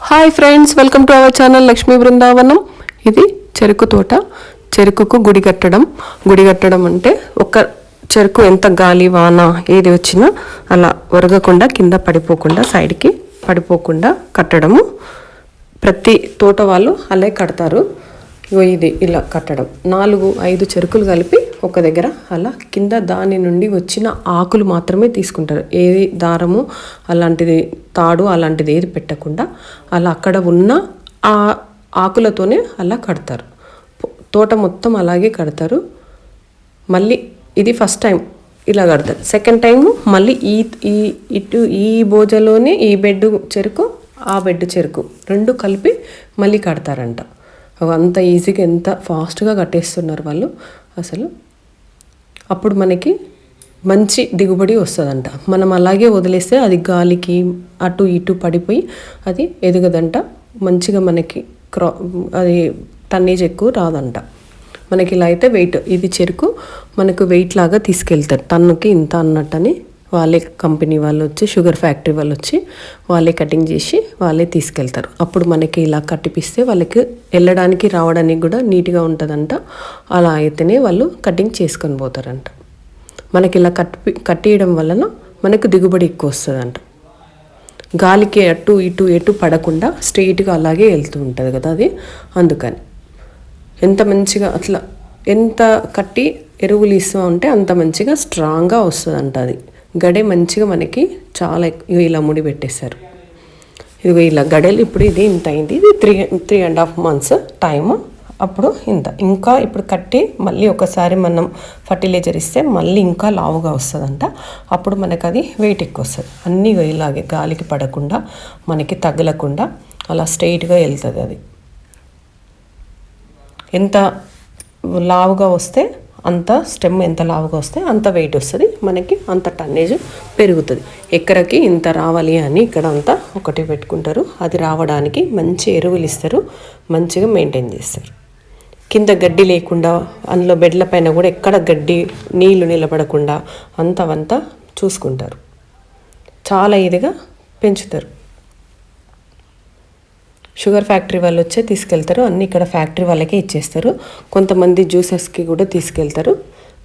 Hi friends welcome to our channel Lakshmi Brindavanam ఇది చెరుకు తోట చెరుకుకు గుడి కట్టడం. గుడి కట్టడం అంటే ఒక చెరుకు ఎంత గాలి వాన ఏది వచ్చినా అలా ఒరగకుండా కింద పడిపోకుండా సైడ్కి పడిపోకుండా కట్టడము. ప్రతి తోట వాళ్ళు అలా కడతారు. ఇది ఇలా కట్టడం. నాలుగు ఐదు చెరుకులు కలిపి ఒక దగ్గర అలా కింద దాని నుండి వచ్చిన ఆకులు మాత్రమే తీసుకుంటారు. ఏది దారము అలాంటిది తాడు అలాంటిది ఏది పెట్టకుండా అలా అక్కడ ఉన్న ఆ ఆకులతోనే అలా కడతారు. తోట మొత్తం అలాగే కడతారు. మళ్ళీ ఇది ఫస్ట్ టైం ఇలా కడతారు. సెకండ్ టైం మళ్ళీ ఈ ఈ ఇటు ఈ బోజలోనే ఈ బెడ్ చెరుకు ఆ బెడ్ చెరుకు రెండు కలిపి మళ్ళీ కడతారంట. అవి అంత ఈజీగా ఎంత ఫాస్ట్గా కట్టేస్తున్నారు వాళ్ళు. అసలు అప్పుడు మనకి మంచి దిగుబడి వస్తుందంట. మనం అలాగే వదిలేస్తే అది గాలికి అటు ఇటు పడిపోయి అది ఎదగదంట. మంచిగా మనకి క్రా అది టన్నేజ్ ఎక్కువ రాదంట. మనకి ఇలా అయితే వెయిట్ ఇది చెరుకు మనకు వెయిట్ లాగా తీసుకెళ్తారు. టన్నుకి ఇంత అన్నట్టని వాళ్ళే కంపెనీ వాళ్ళు వచ్చి షుగర్ ఫ్యాక్టరీ వాళ్ళు వచ్చి వాళ్ళే కటింగ్ చేసి వాళ్ళే తీసుకెళ్తారు. అప్పుడు మనకి ఇలా కట్టిపిస్తే వాళ్ళకి వెళ్ళడానికి రావడానికి కూడా నీట్గా ఉంటుందంట. అలా అయితేనే వాళ్ళు కటింగ్ చేసుకొని పోతారంట. మనకి ఇలా కట్టి కట్టేయడం వలన మనకు దిగుబడి ఎక్కువ వస్తుందంట. గాలికి అటు ఇటు ఎటు పడకుండా స్ట్రెయిట్గా అలాగే వెళ్తూ ఉంటుంది కదా అది. అందుకని ఎంత మంచిగా అట్లా ఎంత కట్టి ఎరువులు ఇస్తూ ఉంటే అంత మంచిగా స్ట్రాంగ్గా వస్తుందంట అది. గడే మంచిగా మనకి చాలా ఇలా ముడి పెట్టేశారు. ఇదిగో ఇలా గడలు ఇప్పుడు ఇది ఇంత అయింది. ఇది three three and half months time అప్పుడు ఇంత. ఇంకా ఇప్పుడు కట్టి మళ్ళీ ఒకసారి మనం ఫర్టిలైజర్ ఇస్తే మళ్ళీ ఇంకా లావుగా వస్తుందంట. అప్పుడు మనకు అది వెయిట్ ఎక్కువ వస్తుంది. అన్నీ ఇలాగే గాలికి పడకుండా మనకి తగలకుండా అలా స్ట్రైట్గా వెళ్తుంది అది. ఎంత లావుగా వస్తే అంత స్టెమ్ ఎంత లావుగా వస్తే అంత వెయిట్ వస్తుంది. మనకి అంత టన్నేజ్ పెరుగుతుంది. ఎకరకి ఇంత రావాలి అని ఇక్కడ అంతా ఒకటి పెట్టుకుంటారు. అది రావడానికి మంచి ఎరువులు ఇస్తారు. మంచిగా మెయింటైన్ చేస్తారు. కింద గడ్డి లేకుండా అందులో బెడ్ల పైన కూడా ఎక్కడ గడ్డి నీళ్ళు నిలబడకుండా అంతవంతా చూసుకుంటారు. చాలా ఇదిగా పెంచుతారు. షుగర్ ఫ్యాక్టరీ వాళ్ళు వచ్చే తీసుకెళ్తారు. అన్ని ఇక్కడ ఫ్యాక్టరీ వాళ్ళకే ఇచ్చేస్తారు. కొంతమంది జ్యూసెస్కి కూడా తీసుకెళ్తారు.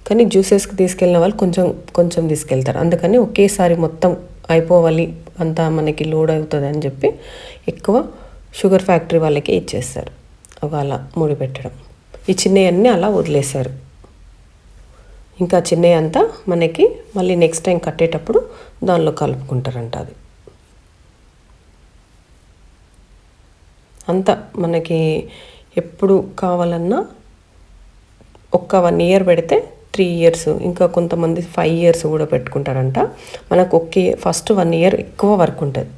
కానీ జ్యూసెస్కి తీసుకెళ్ళిన వాళ్ళు కొంచెం కొంచెం తీసుకెళ్తారు. అందుకని ఒకేసారి మొత్తం అయిపోవాలి. అంతా మనకి లోడ్ అవుతుంది అని చెప్పి ఎక్కువ షుగర్ ఫ్యాక్టరీ వాళ్ళకే ఇచ్చేస్తారు. ఒక అలా ముడి పెట్టడం. ఈ చిన్నవన్నీ అలా వదిలేశారు. ఇంకా చిన్నవి అంతా మనకి మళ్ళీ నెక్స్ట్ టైం కట్టేటప్పుడు దానిలో కలుపుకుంటారంట అది. అంత మనకి ఎప్పుడు కావాలన్నా ఒక్క వన్ ఇయర్ పెడితే త్రీ ఇయర్స్ ఇంకా కొంతమంది ఫైవ్ ఇయర్స్ కూడా పెట్టుకుంటారంట. మనకు ఒకే ఫస్ట్ వన్ ఇయర్ ఎక్కువ వర్క్ ఉంటుంది.